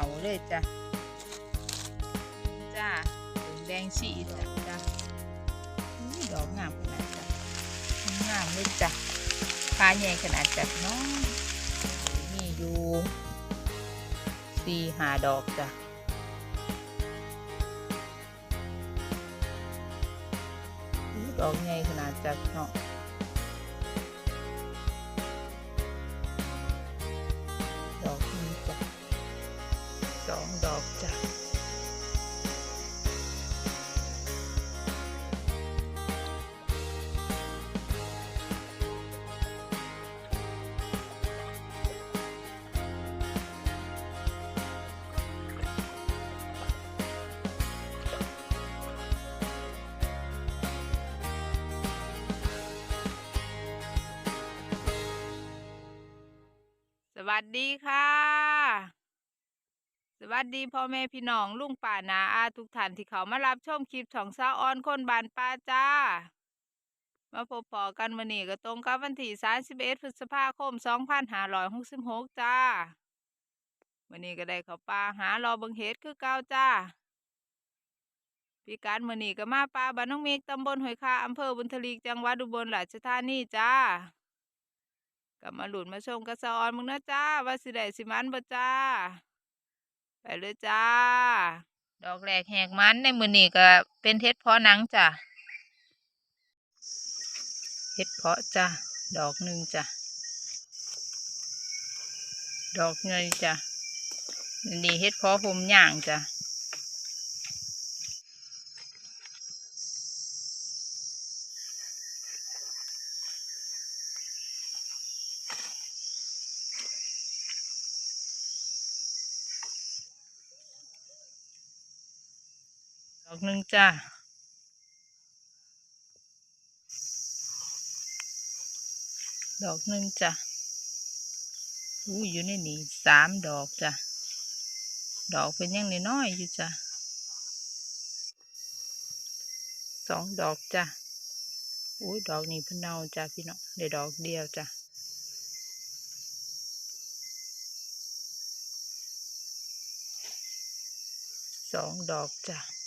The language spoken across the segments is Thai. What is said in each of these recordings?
าเลยจ้ะ จ้าถึงแดงสีจ้ะจ้ะอุ้ยดอกงามขนาดจ้ะงามเลยจ้ะฟ้าใหญ่ขนาดจ้ะพี่น้องมีอยู่สี่หาดอกจ้ะอุ้ยดอกใหญ่ขนาดจ้ะพี่น้อง สวัสดีค่ะ สวัสดีพ่อแม่พี่น้องลุงป่านาอาทุกท่านที่เขามารับชมคลิปของสาออนคนบานป้าจ้า มาพบปอกันวันนี้ก็ตรงกับวันที่31พฤษภาคม 2566 จ้าวันนี้ก็ได้เข้าป่าหารอเบิงเฮ็ดคือเก่าจ้าพี่การมื้อนี้ก็มาป่าบ้านน้องเมกตำบลห้วยคาอำเภอบุญทลีจังหวัดอุบลราชธานีจ้า กับมาหลุนมาชมกระสออนมึงนะจ้าว่าสิได้สิมันบ่จ้า ไปเลยจ้า ดอกแรกแหกมันในมือนี้ก็เป็นเฮ็ดเพาะหนังจ้ะเฮ็ดเพาะจ้ะดอกหนึ่งจ้ะดอกเงยจ้ะอันนี้เฮ็ดเพาะผมย่างจ้ะ หนึ่งจ้ะดอกหนึ่งจ้ะอู้อยู่ในนี้สามดอกจ้ะ ดอกเป็นยังน้อยอยู่จ้ะสองดอกจ้ะอุ้ยดอกนี้เพิ่นเนาจ้ะพี่น้องได้ดอกเดียวจ้ะสองดอกจ้ะ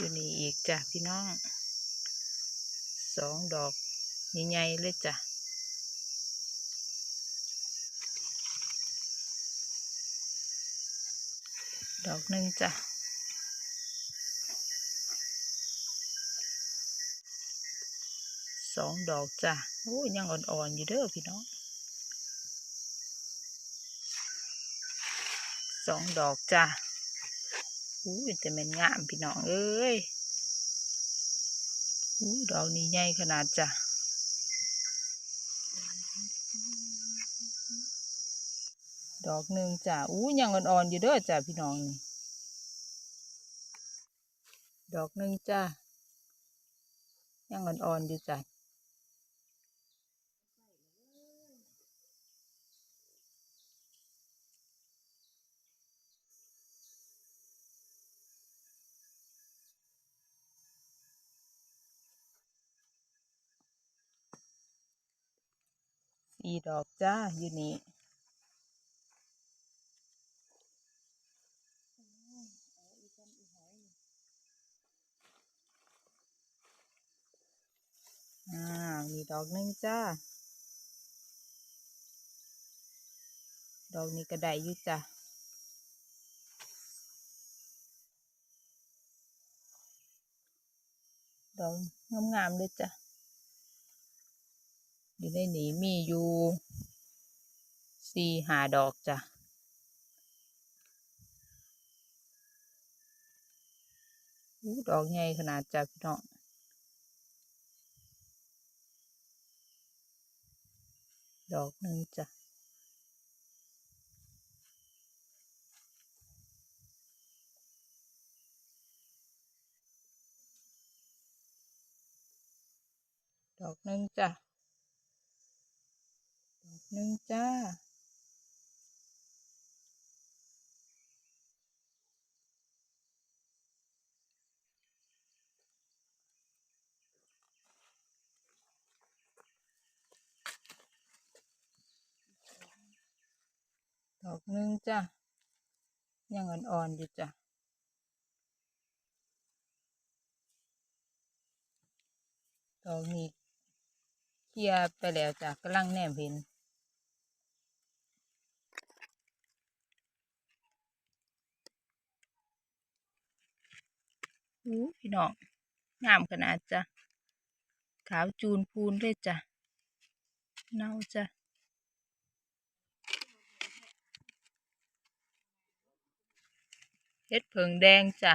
อยู่นี่อีกจ้ะพี่น้องสองดอกใหญ่ๆเลยจ้ะดอกหนึ่งจ้ะสองดอกจ้ะโอ้ยยังอ่อนๆอยู่เด้อพี่น้องสองดอกจ้ะ อู้ยแต่มันงามพี่น้องเอ้ยอู้ดอกนี้ใหญ่ขนาดจ้ะดอกหนึ่งจ้ะอู้ยังอ่อนๆอยู่เด้อจ้ะพี่น้องนี่ดอกหนึ่งจ้ะยังอ่อนๆอยู่จ้ะ ดอกจ้าอยู่นี่อ่ามีดอกหนึ่งจ้า ดอกนี้ก็ได้อยู่จ้ะดอกงามๆเลยจ้ะ อยู่ในนี้มีอยู่สี่หาดอกจ้ะอดอกใหญ่ขนาดจ้ะพี่น้องดอกหนึ่งจ้ะดอกหนึ่งจ้ะ หนึ่งจ้า ดอกหนึ่งจ้า ยังอ่อนๆอยู่จ้ะดอกนี้เคลียไปแล้วจ้ะกำลังแนมเห็น อู้พี่น้องงามขนาดจ้ะขาวจูนพูนเลยจ้ะเน่าจ้ะเฮ็ดเผิงแดงจ้ะ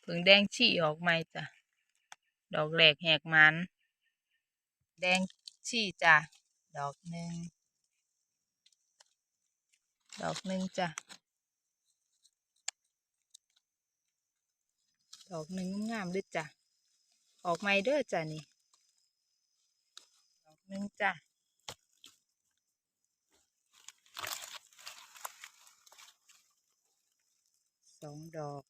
เผิงแดงฉี่ออกใหม่จ้ะดอกแหลกแหกมัน แดงฉี่จ้ะดอกหนึ่งดอกหนึ่งจ้ะ ดอกหนึ่งงามๆเลยจ้ะ ออกใหม่เด้อจ้ะนี่ ดอกหนึ่งจ้ะสองดอก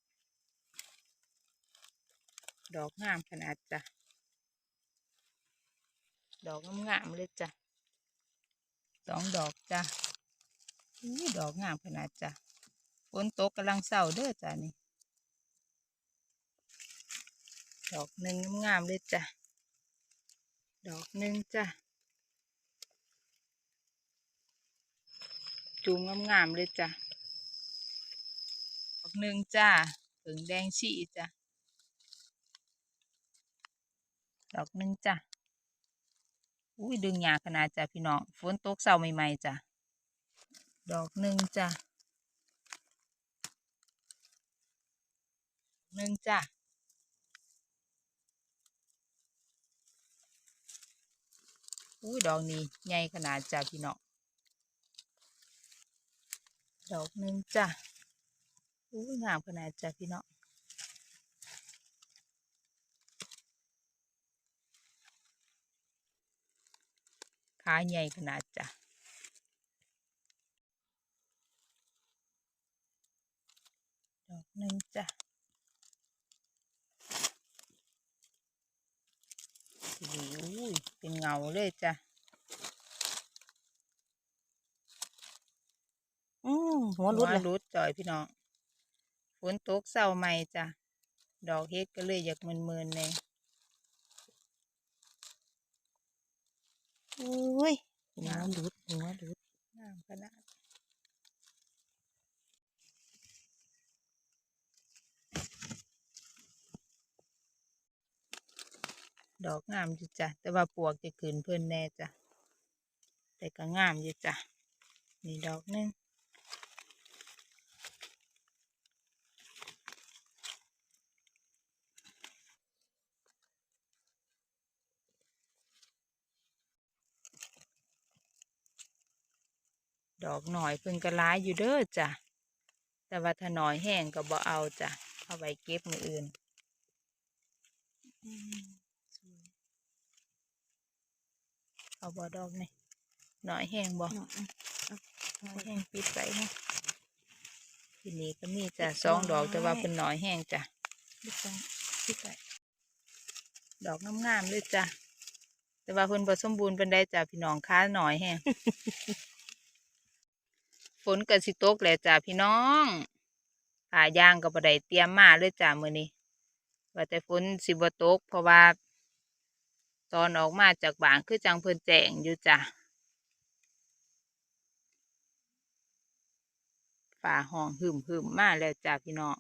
ดอกงามขนาดจ้ะ ดอกงามเลยจ้ะสองดอกจ้ะอุ้ยดอกงามขนาดจ้ะฝนตกกำลังเศร้าเด้อจ้ะนี่ ดอกหนึ่งงามๆเลยจ้ะ ดอกหนึ่งจ้ะจูมงามๆเลยจ้ะดอกหนึ่งจ้าผึ่งแดงฉี่จ้ะ ดอกหนึ่งจ้ะ อุ้ยดึงหยาขนาดจ้ะพี่น้อง ฝนตกเศร้าใหม่ๆจ้ะ ดอกหนึ่งจ้ะหนึ่งจ้ะ อุ้ยดอกนี้ใหญ่ขนาดจ้ะพี่น้องดอกหนึ่งจ้ะอุ้ยงามขนาดจ้ะพี่น้องขาใหญ่ขนาดจ้ะดอกหนึ่งจ้ะสีอุ้ยเป็นเงาเลยจ้ะอืมหัวรุดเลยรุดจ่อยพี่น้องฝนตกเศร้าใหม่จ้ะดอกเฮ็ดก็เลยอยากมึนๆเลยอุ้ยหัวรุดหัวรุด งามขนาด ดอกงามอยู่จ้ะ แต่ว่าปวกจะขืนเพิ่อนแน่จ้ะ แต่ก็งามอยู่จ้ะ นี่ดอกนึงดอกหน่อยเพิ่นก็ร้ายอยู่เด้อจ้ะ แต่ว่าถ้าหน่อยแห้งก็บ่เอาจ้ะ เอาไว้เก็บมืออื่น เอาบ่ดอกนี่หน่อยแห้งบ่อืมอืมหน่อยแห้งปิดไว้นะทีนี้ก็มีจ้ะสองดอกแต่ว่าเป็นหน่อยแห้งจ้ะไม่ต้องพี่ไก่ดอกงามๆเลยจ้ะแต่ว่าเพิ่นบ่สมบูรณ์ปานใดจ้ะพี่น้องค้าหน่อยแห้งฝนก็สิตกแหละจ้ะพี่น้องผายางก็บ่ได้เตรียมมาเลยจ้ะมื้อนี้ว่าแต่ฝนสิบ่ตกเพราะว่า ตอนออกมาจากบานคือจังเพิ่นแจ้งอยู่จ้ะฝ่าห้องหึมหึมมาแล้วจ้ะพี่น้อง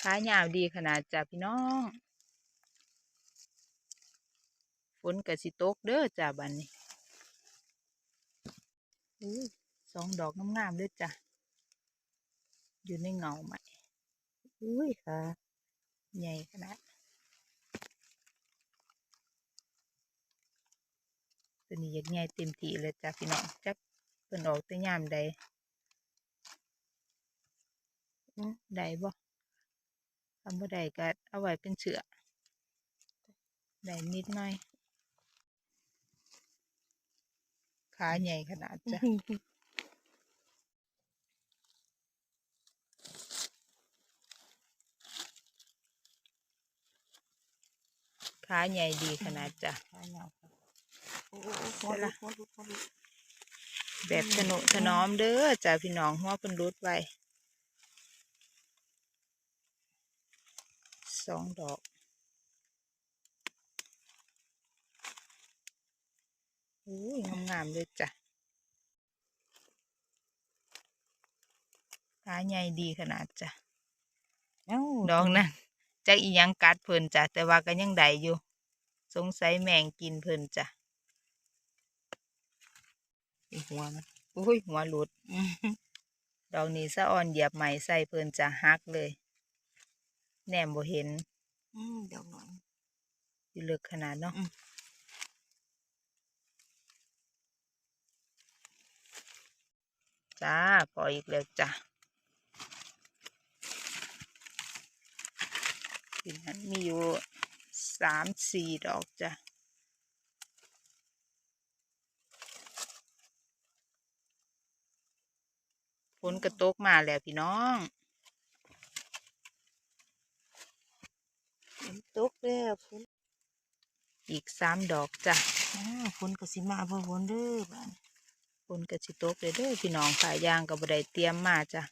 ขายาวดีขนาดจ้ะพี่น้องฝนก็สิตกเด้อจ้ะบัดนี้อู้สองดอกงามๆเลยจ้ะ อยู่ในเงาใหม่อุ้ยค่ะ ใหญ่ขนาด ตัวนี้อยากใหญ่เต็มที่เลยจ้ะพี่น้องจักเพิ่นออกแต่ยามใดอื้อได้บ่ทำบ่ได้ก็เอาไว้เป็นเชือกได้นิดหน่อย ขาใหญ่ขนาดจ้ะขาใหญ่ดีขนาดจ้ะขาเหง แบบถนุถนอมเด้อจ้าพี่น้องหัวเพิ่นรุดไว้สองดอกอุ้ยงามๆเลยจ้ะขาใหญ่ดีขนาดจ้ะเอ้าดอกนั้นจักอีหยังกัดเพิ่นจ้ะแต่ว่าก็ยังได้อยู่ สงสัยแมงกินเพิ่นจ้ะ หัวมันอุ้ยหัวหลุดดอกนี้สะอ่อนเหยียบไหมใส่เพิ่นจะหักเลย แนมบ่เห็นอืมดอกหน่อยอยู่ลึกขนาดเนาะอืมจ้าปล่อยอีกแล้วจ้ะทีนั้นมีอยู่สามสี่ดอกจ้ะ นกระตกมาแล้วพี่น้องฝนตกแล้วฝนอีกสามดอกจ้ะอ้าวฝนก็สิมาบ่ฝนเด้อบ้านฝนก็สิตกเลยเด้อพี่น้องขายยางก็บ่ได้เตรียมมาจ้ะ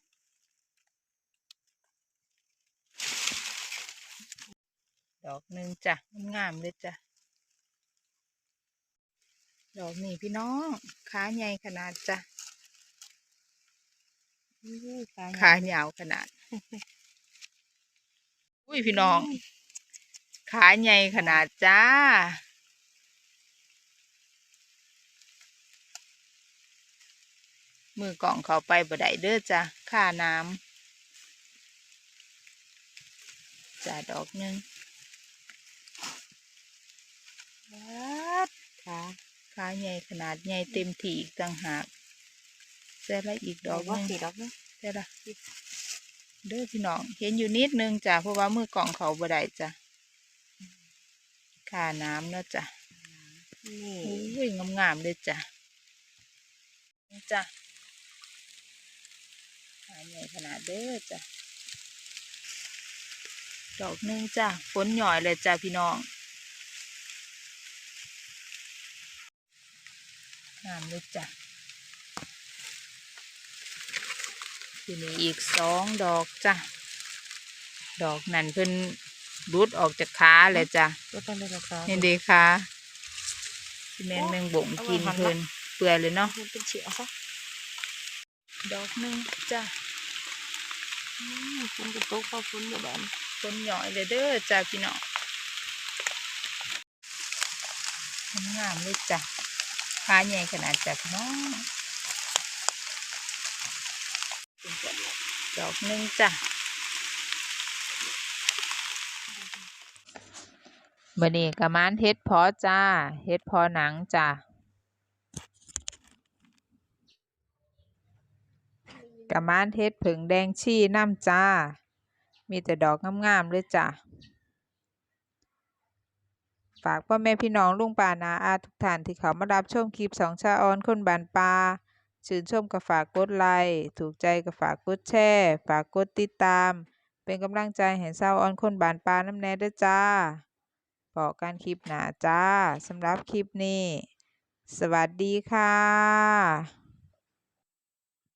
ดอกหนึ่งจ้ะงามๆเลยจ้ะดอกนี้พี่น้องขาใหญ่ขนาดจ้ะอุ้ย ขาขายาวขนาด อุ้ยพี่น้อง ขาใหญ่ขนาดจ้า มือกล่องเขาไปบ่ได้เด้อจ้ะค่าน้ำจ้าดอกหนึ่งวัดขาขาใหญ่ขนาดใหญ่เต็มที่อีกต่างหาก เสร็จแล้วอีกดดออกกหว่านึงสี่ดอกเนาะเสร็จแล้วเด้อพี่น้อง เห็นอยู่นิดนึงจ้ะเพราะว่ามือกล่องเขาบ่ได้จ้ะค่าน้ำเนาะจ้ะ นี่อุ้ยงามๆเลยจ้ะนี่จ้ะขาใหญ่ขนาดเด้อจ้ะ ดอกหนึงจ้ะฝนหย่อยเลยจ้ะพี่น้อง งามเลยจ้ะ ทีนี้อีกสองดอกจ้ะ ดอกนั่นเพิ่นรุดออกจากขาเลยจ้ะก็ต้องได้ราคาเห็นดีค่ะที่แม่นแมงบ่งกินเพิ่นเปื่อยเลยเนาะมันเป็นเฉียวซะดอกหนึงจ้ะอืมฝนก็ตกพอฝนอยู่บ้านฝนหย่อยเลยเด้อจ้ะพี่น้องงามๆเลยจ้ะขาใหญ่ขนาดจ้ะพี่น้อง ดอกหนึงจ้ะบันนี้กะมานเฮ็ดพอจ้า เฮ็ดพอหนังจ้ะกระมานเฮ็ดผึ่งแดงชี่น้ำจ้า มีแต่ดอกงามๆเลยจ้ะ ฝากพ่อแม่พี่น้องลุงป่านาอาทุกท่านที่เขามารับชมคลิปสองชาออนคนบานปลา ชื่นชมก็ฝากกดไลค์ ถูกใจก็ฝากกดแชร์ ฝากกดติดตาม เป็นกำลังใจให้ชาวออนคนบานปลาน้ำแน่ด้วยจ้าพอการคลิปหนาจ้าสำหรับคลิปนี้ สวัสดีค่ะ